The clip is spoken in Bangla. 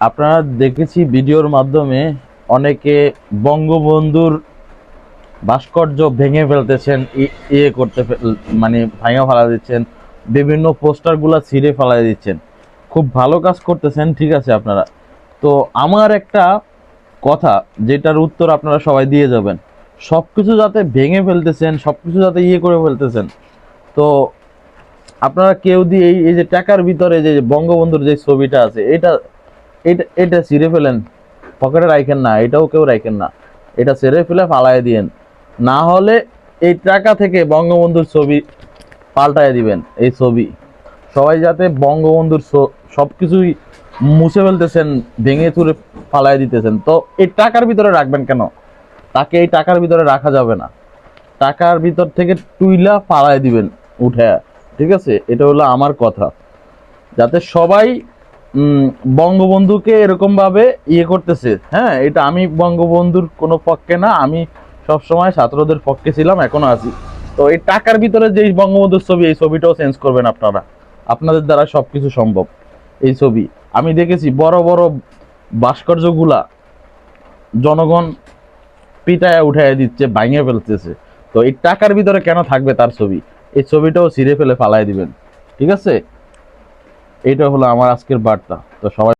আপনারা দেখেছি ভিডিওর মাধ্যমে অনেকে বঙ্গবন্ধুর ভাস্কর্য ভেঙে ফেলতেছেন ইয়ে করতে মানে ভাঙা ফেলা দিচ্ছেন, বিভিন্ন পোস্টারগুলো ছিঁড়ে ফেলা দিচ্ছেন। খুব ভালো কাজ করতেছেন, ঠিক আছে আপনারা। তো আমার একটা কথা, যেটার উত্তর আপনারা সবাই দিয়ে যাবেন। সব কিছু যাতে ভেঙে ফেলতেছেন সব কিছু যাতে ইয়ে করে ফেলতেছেন, তো আপনারা কেউ দিয়ে এই যে টাকার ভিতরে যে বঙ্গবন্ধুর যে ছবিটা আছে, এটা এটা এটা ছিঁড়ে ফেলেন। পকেটে রাখেন না, এটাও কেউ রাখেন না। এটা ছেড়ে ফেলে ফালায় দিয়েন। না হলে এই টাকা থেকে বঙ্গবন্ধুর ছবি পাল্টায় দিবেন, এই ছবি। সবাই যাতে বঙ্গবন্ধুর সব কিছুই মুছে ফেলতেছেন, ভেঙে চুরে ফালায় দিতেছেন। তো এই টাকার ভিতরে রাখবেন কেন? তাকে এই টাকার ভিতরে রাখা যাবে না। টাকার ভিতর থেকে টুইলা ফালায় দিবেন উঠে। ঠিক আছে? এটা হলো আমার কথা। যাতে সবাই বঙ্গবন্ধুকে এরকম ভাবে ইয়ে করতেছে। হ্যাঁ এটা আমি বঙ্গবন্ধুর কোনো পক্ষে না, আমি সব সময় ছাত্রদের পক্ষে ছিলাম, এখনও আছি। তো এই টাকার ভিতরে যে বঙ্গবন্ধুর ছবি, এই ছবিটাও চেঞ্জ করবেন আপনারা। আপনাদের দ্বারা সব কিছু সম্ভব, এই ছবি। আমি দেখেছি বড় বড় ভাস্কর্যগুলা জনগণ পিটায় উঠায় দিচ্ছে ভাঙে ফেলতেছে। তো এই টাকার ভিতরে কেন থাকবে তার ছবি? এই ছবিটাও ছিঁড়ে ফেলে ফালায় দিবেন। ঠিক আছে? এইটা হলো আমার আজকের বার্তা। তো সবাই